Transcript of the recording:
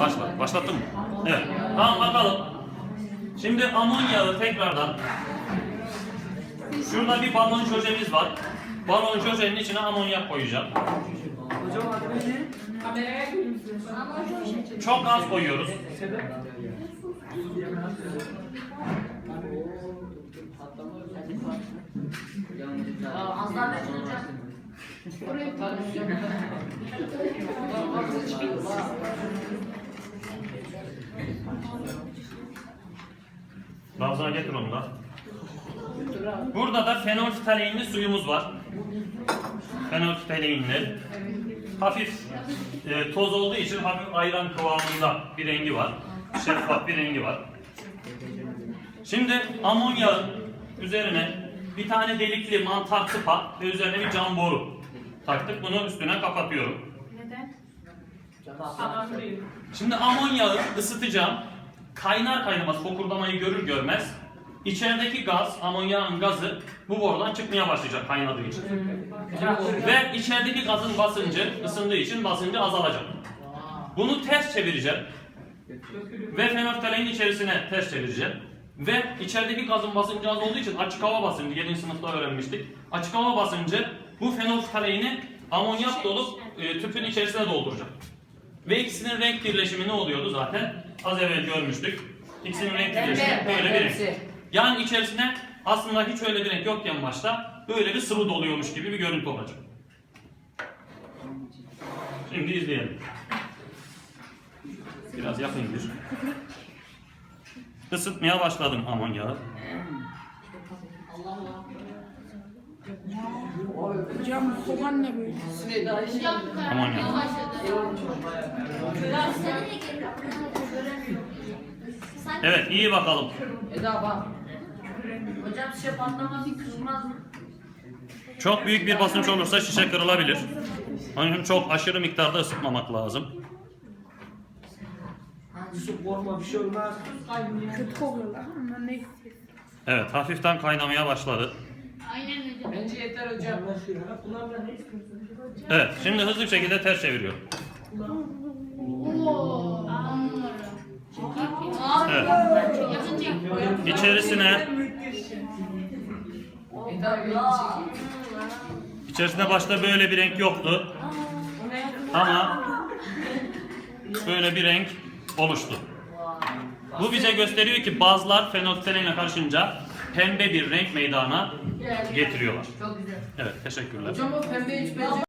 Başla. Başlattın mı? Evet. Tamam bakalım. Şimdi amonyağı tekrardan Şurada bir balon şöjemiz var. Balon şöjenin içine amonyak koyacağım. Çok az koyuyoruz. Az daha da hocam. Nabzına getir onu da. Burada da fenolftaleinli suyumuz var. Fenolftaleinli. Hafif e, toz olduğu için hafif ayran kıvamında bir rengi var. Şeffaf bir rengi var. Şimdi amonyağın üzerine bir tane delikli mantar tıpa ve üzerine bir cam boru taktık. Bunu üstüne kapatıyorum. Neden? Şimdi amonyağı ısıtacağım. Kaynar kaynamaz fokurdamayı görür görmez içerideki gaz, amonyağın gazı bu borudan çıkmaya başlayacak kaynadığı için. Ve içerideki gazın basıncı ısındığı için basıncı azalacak. Bunu ters çevireceğim. Ve fenoftalein içerisine ters çevireceğim. Ve içerideki gazın basıncı az olduğu için açık hava basıncı, 7. sınıfta öğrenmiştik. Açık hava basıncı bu fenoftaleini amonyak dolup e, tüpün içerisine dolduracak. Ve ikisinin renk birleşimi ne oluyordu zaten? Az evvel görmüştük. İkisinin renk birleşimi böyle bir renk. Yani içerisine aslında hiç öyle bir renk yokken başta böyle bir sıvı doluyormuş gibi bir görüntü olacak. Şimdi izleyelim. Biraz yakın bir. Isıtmaya başladım amonyağı. Hocam soğan ne böyle? Amonyak. Evet iyi bakalım. Eda bak. Hocam şişe patlaması kızmaz mı? Çok büyük bir basınç olursa şişe kırılabilir. Onun için çok aşırı miktarda ısıtmamak lazım. Yusuf korkma bir şey olmaz. Kötü oluyorlar? Evet hafiften kaynamaya başladı. Aynen. Bence yeter hocam. Ne? Evet şimdi hızlı bir şekilde ters çeviriyor. Oo. Anlıyorum. Evet. İçerisine içerisinde başta böyle bir renk yoktu. Ama böyle bir renk oluştu. Bu bize gösteriyor ki bazılar fenolftalinle karışınca pembe bir renk meydana getiriyorlar. Çok güzel. Evet teşekkürler. Hocam o pembe hiç bence